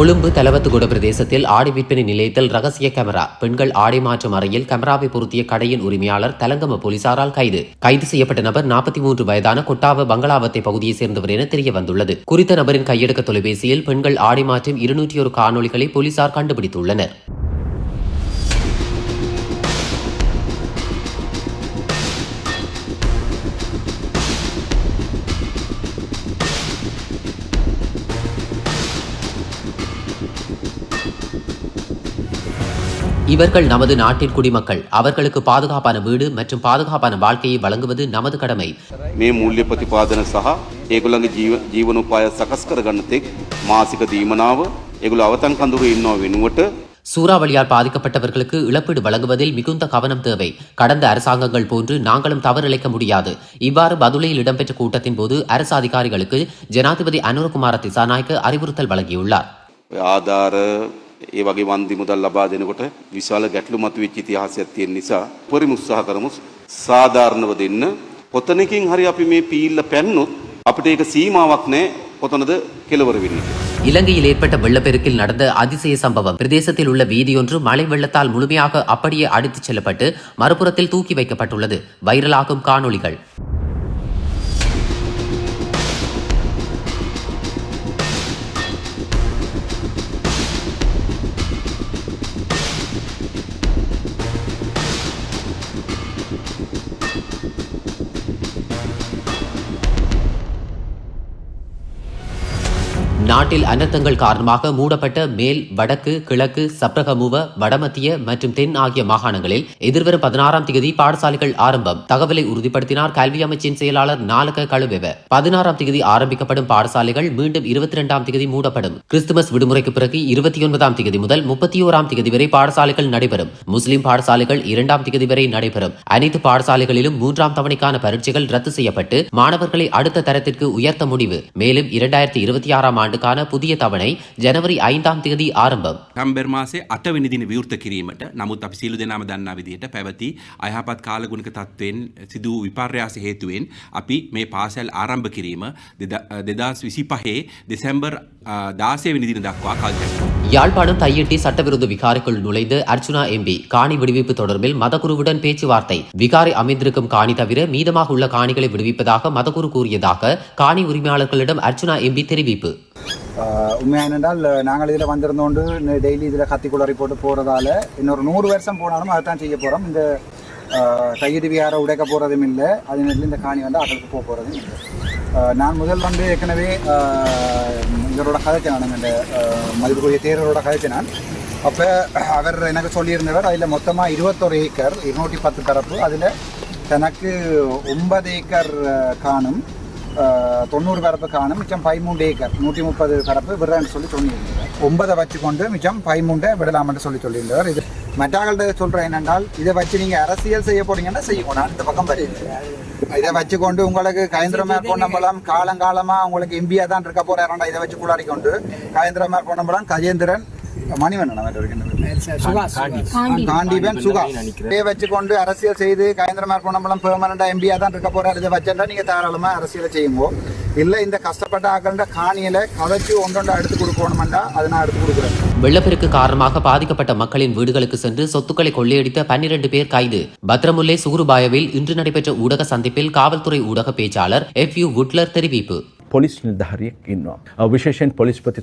கொழும்பு தலவத்துகுட பிரதேசத்தில் ஆடை விற்பனை நிலையத்தில் ரகசிய கேமரா. பெண்கள் ஆடை மாற்றும் அறையில் கேமராவை பொருத்திய கடையின் உரிமையாளர் தலங்கம போலீசாரால் கைது. கைது செய்யப்பட்ட நபர் நாற்பத்தி மூன்று வயதான கொட்டாவ பங்களாவத்தை பகுதியை சேர்ந்தவர் என தெரிய வந்துள்ளது குறித்த நபரின் கையெடுக்க தொலைபேசியில் பெண்கள் ஆடை மாற்றும் இருநூற்றி ஒரு காணொளிகளை போலீசார் கண்டுபிடித்துள்ளனர். இவர்கள் நமது நாட்டின் குடிமக்கள் அவர்களுக்கு பாதுகாப்பான வீடு மற்றும் பாதுகாப்பான வாழ்க்கையை வழங்குவது நமது கடமை මේ මුල්්‍ය ප්‍රතිපාදන සහ ඒගොල්ලගේ ජීව ජීවනෝපාය සකස් කරගන්න තෙක් මාසික දීමනාව ඒගොල අවතන් කඳුරු ඉන්නවා වෙනුවට சூறாவளியால் பாதிக்கப்பட்டவர்களுக்கு இழப்பீடு வழங்குவதில் மிகுந்த கவனம் தேவை கடந்த அரசாங்கங்கள் போன்று நாங்களும் தவறிழைக்க முடியாது இவ்வாறு பதுளையில் இடம்பெற்ற கூட்டத்தின் போது அரசு அதிகாரிகளுக்கு ஜனாதிபதி அனுரகுமார திசாநாயக்க அறிவுறுத்தல் வழங்கியுள்ளார் ඔය ආධාර ඒ වගේ වන්දි මුදල් ලබා දෙනකොට විශාල ගැටලු මතු වෙච්ච ඉතිහාසයක් තියෙන නිසා උපරිම උත්සාහ කරමු සාධාරණව දෙන්න. කොතනකින් හරි අපි මේ පීල්ල පැන්නොත් අපිට ඒක සීමාවක් නැහැ කොතනද කෙලවර වෙන්නේ. කියලා. இலங்கையில் ஏற்பட்ட வெள்ளப்பெருக்கில் நடந்த அதிசய சம்பவம் பிரதேசத்தில் உள்ள வீதியொன்று மழை வெள்ளத்தால் முழுமையாக அப்படியே அடித்துச் செல்லப்பட்டு மறுபுறத்தில் தூக்கி வைக்கப்பட்டுள்ளது வைரலாகும் காணொளிகள் நாட்டில் அனர்த்தங்கள் காரணமாக மூடப்பட்ட மேல் வடக்கு கிழக்கு சப்ரகமுவ வடமத்திய மற்றும் தென் ஆகிய மாகாணங்களில் எதிர்வரும் பதினாறாம் தேதி பாடசாலைகள் ஆரம்பம். தகவலை உறுதிப்படுத்தினார் கல்வி அமைச்சின் செயலாளர் நாலக கழுவெவ. பதினாறாம் தேதி ஆரம்பிக்கப்படும் பாடசாலைகள் மீண்டும் இருபத்தி இரண்டாம் தேதி மூடப்படும். கிறிஸ்துமஸ் விடுமுறைக்கு பிறகு இருபத்தி ஒன்பதாம் தேதி முதல் முப்பத்தி ஓராம் தேதி வரை பாடசாலைகள் நடைபெறும். முஸ்லிம் பாடசாலைகள் இரண்டாம் தேதி வரை நடைபெறும். அனைத்து பாடசாலைகளிலும் மூன்றாம் தவணைக்கான பரீட்சைகள் ரத்து செய்யப்பட்டு மாணவர்களை அடுத்த தரத்திற்கு உயர்த்த முடிவு. மேலும் இரண்டாயிரத்தி இருபத்தி ஆறாம் ஆண்டுக்கான புதிய தவணை ஜனவரி ஐந்தாம் தேதி ආරම්භම්. නම්බර් මාසේ අටවෙනි දින විවෘත කිරීමට නමුත් අපි සියලු දෙනාම දන්නා විදිහට පැවති අයහපත් කාලගුණක තත්ත්වයෙන් සිදු විපර්යාස හේතුවෙන් අපි මේ පාසැල් ආරම්භ කිරීම දෙදස් විසි පහේ දෙසැම්බර් දාසය විනිදින දක්වා කල්තැ. யாழ்ப்பாணம் தையிட்டி சட்டவிரோத விகாரைக்குள் நுழைந்து அர்ச்சுனா எம்பி காணி விடுவிப்பு தொடர்பில் மதகுருவுடன் பேச்சுவார்த்தை விகாரை அமைந்திருக்கும் காணி தவிர மீதமாக உள்ள காணிகளை விடுவிப்பதாக மதகுரு கூறியதாக காணி உரிமையாளர்களிடம் அர்ச்சுனா எம்பி தெரிவிப்பு ஆஹ் உண்மையா என்னென்றால் நாங்கள் இதில் வந்திருந்தோண்டு டெய்லி இதில் கத்தி குளறி போட்டு போகிறதால இன்னொரு நூறு வருஷம் போனாலும் அதை தான் செய்ய போகிறோம் இந்த கையெடு வியார உடைக்க போகிறதும் இல்லை. அதே நேரத்தில் இந்த காணி வந்து அவர்களுக்கு போக போகிறதும் இல்லை. நான் முதல் வந்து ஏற்கனவே இவரோட கதைச்சேன் நான் இந்த மதிப்புக்குரிய தேரரோட கதைச்சேன் நான். அப்போ அவர் எனக்கு சொல்லியிருந்தவர் அதில் மொத்தமாக இருபத்தொரு ஏக்கர் இருநூற்றி பத்து தரப்பு அதில் தனக்கு ஒன்பது ஏக்கர் காணும். தொண்ணூறு பரப்பு காணும் மிச்சம் பதிமூன்று ஏக்கர். நூற்றி முப்பது பரப்பு விடுறேன்னு சொல்லி சொல்லியிருந்தார் ஒன்பதை வச்சுக்கொண்டு மிச்சம் பதிமூண்டை விடலாம்னு சொல்லி சொல்லியிருந்தார் இது மற்றவங்கள்ட்ட சொல்கிறேன் என்னென்றால் இதை வச்சு நீங்கள் அரசியல் செய்ய போறீங்கன்னா செய்யணும். இந்த பக்கம் வருகிறேன் இதை வச்சுக்கொண்டு உங்களுக்கு கயந்திரமார் பொன்னம்பலம் காலங்காலமாக உங்களுக்கு எம்பியாக தான் இருக்க போகிறாரா இதை வச்சு குளாடி கொண்டு கயந்திரமார் பொன்னம்பலம் கஜேந்திரன் அரசியல் செய்து கயந்திரமார் இருக்க போறாரு. இதை நீங்க தாராளமா அரசியலை செய்யும்போது இல்ல இந்த கஷ்டப்பட்ட ஆக்கண்ட காணியில ஒன்றொண்டா எடுத்து கொடுக்கணும்டா வெள்ளப்பெருக்கு காரணமாக பாதிக்கப்பட்ட மக்களின் வீடுகளுக்கு சென்று சொத்துக்களை கொள்ளையடித்த பன்னிரண்டு பேர் கைது. பத்ரமுல்லை சுகுருபாயவில் இன்று நடைபெற்ற ஊடக சந்திப்பில் காவல்துறை ஊடக பேச்சாளர் எஃப் யூ ವುಟ್ಲರ್ ತೆರವೀಪು ಪೊಲೀಸ್ ನಿರ್ಧಾರಿಯಕ್ಕೆ ಇನ್ನು ವಿಶೇಷನ್ ಪೊಲೀಸ್ ಪತಿ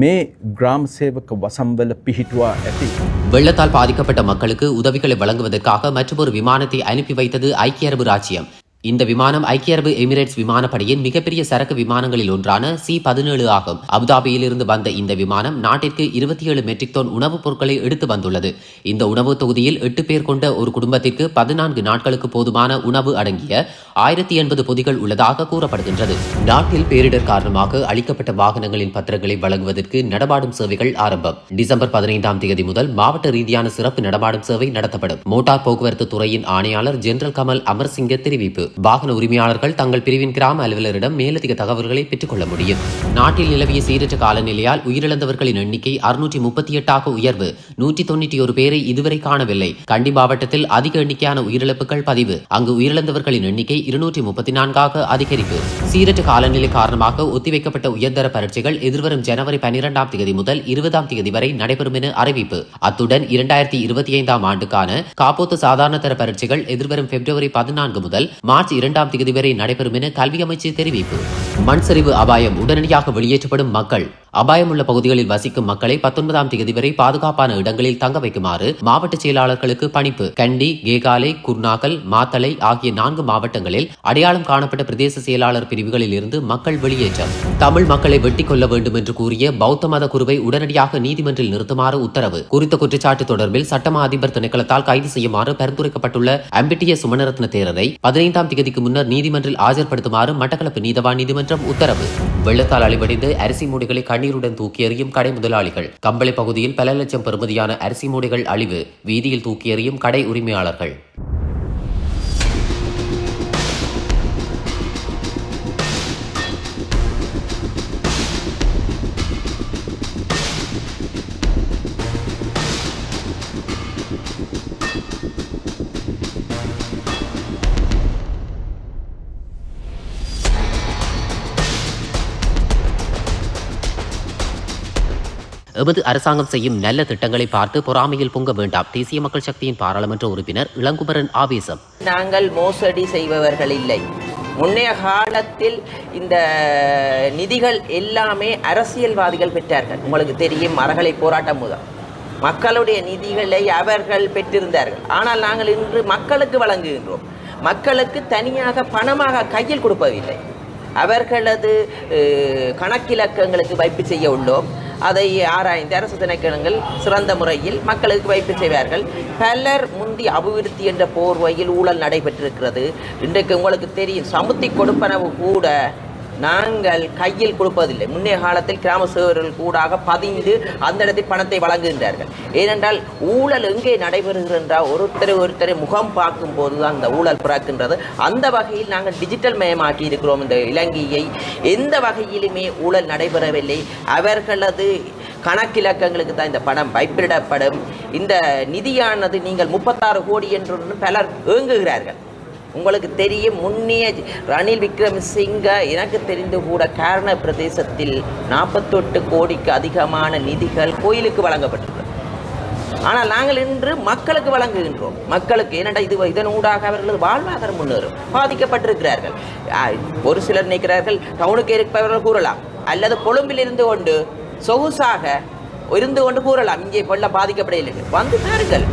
මේ ග්‍රාම් සේවක වසම්වල පිහිටුවා ඇති. வெள்ளத்தால் பாதிக்கப்பட்ட மக்களுக்கு உதவிகளை வழங்குவதற்காக மற்றொரு விமானத்தை அனுப்பி வைத்தது ஐக்கிய அரபு ராச்சியம் இந்த விமானம் ஐக்கிய அரபு எமிரேட்ஸ் விமானப்படையின் மிகப்பெரிய சரக்கு விமானங்களில் ஒன்றான சி பதினேழு ஆகும். அபுதாபியிலிருந்து வந்த இந்த விமானம் நாட்டிற்கு இருபத்தி ஏழு மெட்ரிக் டோன் உணவுப் பொருட்களை எடுத்து வந்துள்ளது. இந்த உணவு தொகுதியில் எட்டு பேர் கொண்ட ஒரு குடும்பத்திற்கு பதினான்கு நாட்களுக்கு போதுமான உணவு அடங்கிய ஆயிரத்தி எண்பது பொதிகள் உள்ளதாக கூறப்படுகின்றது. நாட்டில் பேரிடர் காரணமாக அளிக்கப்பட்ட வாகனங்களின் பத்திரங்களை வழங்குவதற்கு நடமாடும் சேவைகள் ஆரம்பம். டிசம்பர் பதினைந்தாம் தேதி முதல் மாவட்ட ரீதியான சிறப்பு நடமாடும் சேவை நடத்தப்படும். மோட்டார் போக்குவரத்து துறையின் ஆணையாளர் ஜெனரல் கமல் அமர்சிங்க தெரிவிப்பு. வாகன உரிமையாளர்கள் தங்கள் பிரிவின் கிராம அலுவலரிடம் மேலதிக தகவல்களை பெற்றுக்கொள்ள முடியும். நாட்டில் நிலவிய சீரற்ற காலநிலையால் உயிரிழந்தவர்களின் எண்ணிக்கை அறுநூற்றி முப்பத்தி எட்டாக உயர்வு. நூற்றி தொண்ணூற்றி ஒரு பேரை இதுவரை காணவில்லை. கண்டி மாவட்டத்தில் அதிக எண்ணிக்கையான உயிரிழப்புகள் பதிவு. அங்கு உயிரிழந்தவர்களின் எண்ணிக்கை இருநூற்றி முப்பத்தி நான்காக அதிகரிப்பு. சீரற்ற காலநிலை காரணமாக ஒத்திவைக்கப்பட்ட உயர்தர பரீட்சைகள் எதிர்வரும் ஜனவரி பனிரெண்டாம் தேதி முதல் இருபதாம் தேதி வரை நடைபெறும் என அறிவிப்பு. அத்துடன் இரண்டாயிரத்தி இருபத்தி ஐந்தாம் ஆண்டுக்கான காப்போத்து சாதாரண தர பரீட்சைகள் எதிர்வரும் பிப்ரவரி பதினான்கு முதல் மார்ச் இரண்டாம் தேதி வரை நடைபெறும் என கல்வி அமைச்சு தெரிவிப்பு. மண் சரிவு அபாயம் உடனடியாக வெளியேற்றப்படும் மக்கள் அபாயமுள்ள பகுதிகளில் வசிக்கும் மக்களை பத்தொன்பதாம் தேதி வரை பாதுகாப்பான இடங்களில் தங்க வைக்குமாறு மாவட்ட செயலாளர்களுக்கு பணிப்பு. கண்டி கேகாலை குர்நாகல் மாத்தளை ஆகிய நான்கு மாவட்டங்களில் அடையாளம் காணப்பட்ட பிரதேச செயலாளர் பிரிவுகளில் இருந்து மக்கள் வெளியேற்றம். தமிழ் மக்களை வெட்டி கொள்ள வேண்டும் என்று கூறிய பௌத்த மத குருவை உடனடியாக நீதிமன்றில் நிறுத்துமாறு உத்தரவு. குறித்த குற்றச்சாட்டு தொடர்பில் சட்டமா அதிபர் திணைக்களத்தால் கைது செய்யுமாறு பரிந்துரைக்கப்பட்டுள்ள அம்பிட்டிய சுமணரத்ன தேரரை பதினைந்தாம் தேதிக்கு முன்னர் நீதிமன்றில் ஆஜர்படுத்துமாறு மட்டக்களப்பு நீதவான் நீதிமன்றம் உத்தரவு. வெள்ளத்தால் அழிவடைந்து அரிசி மூடைகளை தண்ணீருடன் தூக்கி எறியும் கடை முதலாளிகள். கம்பளை பகுதியில் பல லட்சம் பெறுமதியான அரிசி மூடைகள் அழிவு. வீதியில் தூக்கி எறியும் கடை உரிமையாளர்கள். எமது அரசாங்கம் செய்யும் நல்ல திட்டங்களை பார்த்து பொறாமையில் பொங்க வேண்டாம். தேசிய மக்கள் சக்தியின் பாராளுமன்ற உறுப்பினர் இளங்குமரன் ஆவேசம். நாங்கள் மோசடி செய்பவர்கள் இல்லை. முன்னைய காலத்தில் இந்த நிதிகள் எல்லாமே அரசியல்வாதிகள் பெற்றார்கள். உங்களுக்கு தெரியும் மரகளை போராட்டம் முதல் மக்களுடைய நிதிகளை அவர்கள் பெற்றிருந்தார்கள். ஆனால் நாங்கள் இன்று மக்களுக்கு வழங்குகின்றோம். மக்களுக்கு தனியாக பணமாக கையில் கொடுப்பதில்லை. அவர்களது கணக்கிலக்கங்களுக்கு வைப்பு செய்ய உள்ளோம். அதை ஆராய்ந்து அரசு திணைக்களங்கள் சிறந்த முறையில் மக்களுக்கு வைப்பு செய்வார்கள். பலர் முந்தி அபிவிருத்தி என்ற போர்வையில் ஊழல் நடைபெற்றிருக்கிறது. இன்றைக்கு உங்களுக்கு தெரியும் சமுத்தி கொடுப்பனவு கூட நாங்கள் கையில் கொடுப்பதில்லை. முன்னே காலத்தில் கிராம சேவர்கள் கூடாக பதிந்து அந்த இடத்தில் பணத்தை வழங்குகின்றார்கள். ஏனென்றால் ஊழல் எங்கே நடைபெறுகிறது என்றால் ஒருத்தரை ஒருத்தரை முகம் பார்க்கும் போது தான் அந்த ஊழல் பிறக்கின்றது. அந்த வகையில் நாங்கள் டிஜிட்டல் மயமாக்கி இருக்கிறோம். இந்த இலங்கையை எந்த வகையிலுமே ஊழல் நடைபெறவில்லை. அவர்களது கணக்கிலக்கங்களுக்கு தான் இந்த பணம் வைப்பிடப்படும். இந்த நிதியானது நீங்கள் முப்பத்தாறு கோடி என்று பலர் ஏங்குகிறார்கள். உங்களுக்கு தெரியும். முன்னிய ரணில் விக்ரமசிங்க எனக்கு தெரிந்து கூட காரண பிரதேசத்தில் நாற்பத்தெட்டு கோடிக்கு அதிகமான நிதிகள் கோயிலுக்கு வழங்கப்பட்டுள்ளது ஆனால் நாங்கள் இன்று மக்களுக்கு வழங்குகின்றோம். மக்களுக்கு ஏனென்றால் இது? இதன் ஊடாக அவர்களது வாழ்வாதாரம் முன்னேறும். பாதிக்கப்பட்டிருக்கிறார்கள். ஒரு சிலர் நினைக்கிறார்கள் டவுனுக்கு இருப்பவர்கள் கூறலாம். அல்லது கொழும்பில் இருந்து கொண்டு சொகுசாக இருந்து கொண்டு கூறலாம். இங்கே வெள்ளம் பாதிக்கப்படையில்லை வந்து பாருங்கள்.